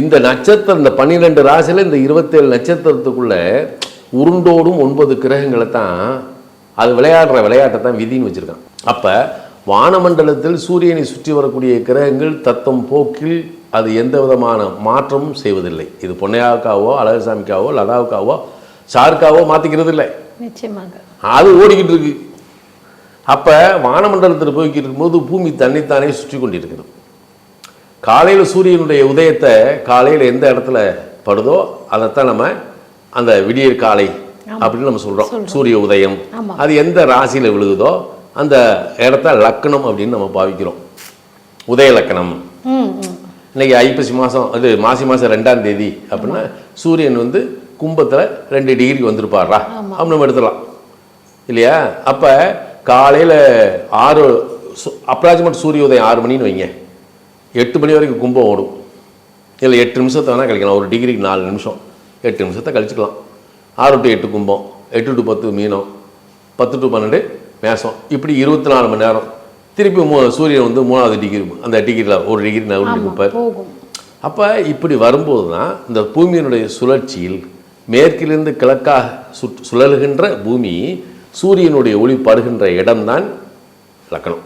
இந்த நட்சத்திரம் இந்த பன்னிரெண்டு ராசியில் இந்த இருபத்தேழு நட்சத்திரத்துக்குள்ள உருண்டோடும் ஒன்பது கிரகங்களை தான் அது விளையாடுற விளையாட்டை தான் விதின்னு வச்சுருக்கான் அப்போ வானமண்டலத்தில் சூரியனை சுற்றி வரக்கூடிய கிரகங்கள் தத்தம் போக்கில் அது எந்த விதமான மாற்றமும் செய்வதில்லை. இது பொன்னையாவுக்காவோ அழகசாமிக்காவோ லதாவுக்காவோ ஷாருக்காவோ மாற்றிக்கிறது இல்லை நிச்சயமாக. அது ஓடிக்கிட்டு இருக்கு. அப்போ வானமண்டலத்தில் போய்கிட்டு இருக்கும்போது பூமி தன்னைத்தானே சுற்றி கொண்டிருக்கிறது. காலையில் சூரியனுடைய உதயத்தை காலையில் எந்த இடத்துல படுதோ அதைத்தான் நம்ம அந்த விடியற் காலை அப்படின்னு நம்ம சொல்கிறோம் சூரிய உதயம். அது எந்த ராசியில் விழுகுதோ அந்த இடத்த லக்கணம் அப்படின்னு நம்ம பாவிக்கிறோம். உதய லக்கணம். இன்னைக்கு ஐப்பசி மாதம் அது மாசி மாதம் ரெண்டாம் தேதி அப்படின்னா சூரியன் வந்து கும்பத்தில் ரெண்டு டிகிரி வந்திருப்பாரா? அப்படி நம்ம எடுத்துடலாம். இல்லையா? அப்போ காலையில் ஆறு அப்ராக்சிமேட் சூரிய உதயம் ஆறு மணின்னு வைங்க. எட்டு மணி வரைக்கும் கும்பம் ஓடும். இல்லை எட்டு நிமிஷத்தை வேணால் கழிக்கலாம். ஒரு டிகிரிக்கு நாலு நிமிஷம். எட்டு நிமிஷத்தை கழிச்சுக்கலாம். ஆறு டு எட்டு கும்பம். எட்டு டு பத்து மீனம். பத்து டு பன்னெண்டு மேசம். இப்படி இருபத்தி நாலு மணி நேரம். திருப்பி மூ சூரியன் வந்து மூணாவது டிகிரி அந்த டிகிரியில் ஒரு டிகிரி நகர்ந்து போகும். அப்போ இப்படி வரும்போது தான் இந்த பூமியினுடைய சுழற்சியில் மேற்கிலிருந்து கிழக்காக சுற் சுழலுகின்ற பூமி சூரியனுடைய ஒளி படுகின்ற இடம்தான் லக்கணம்.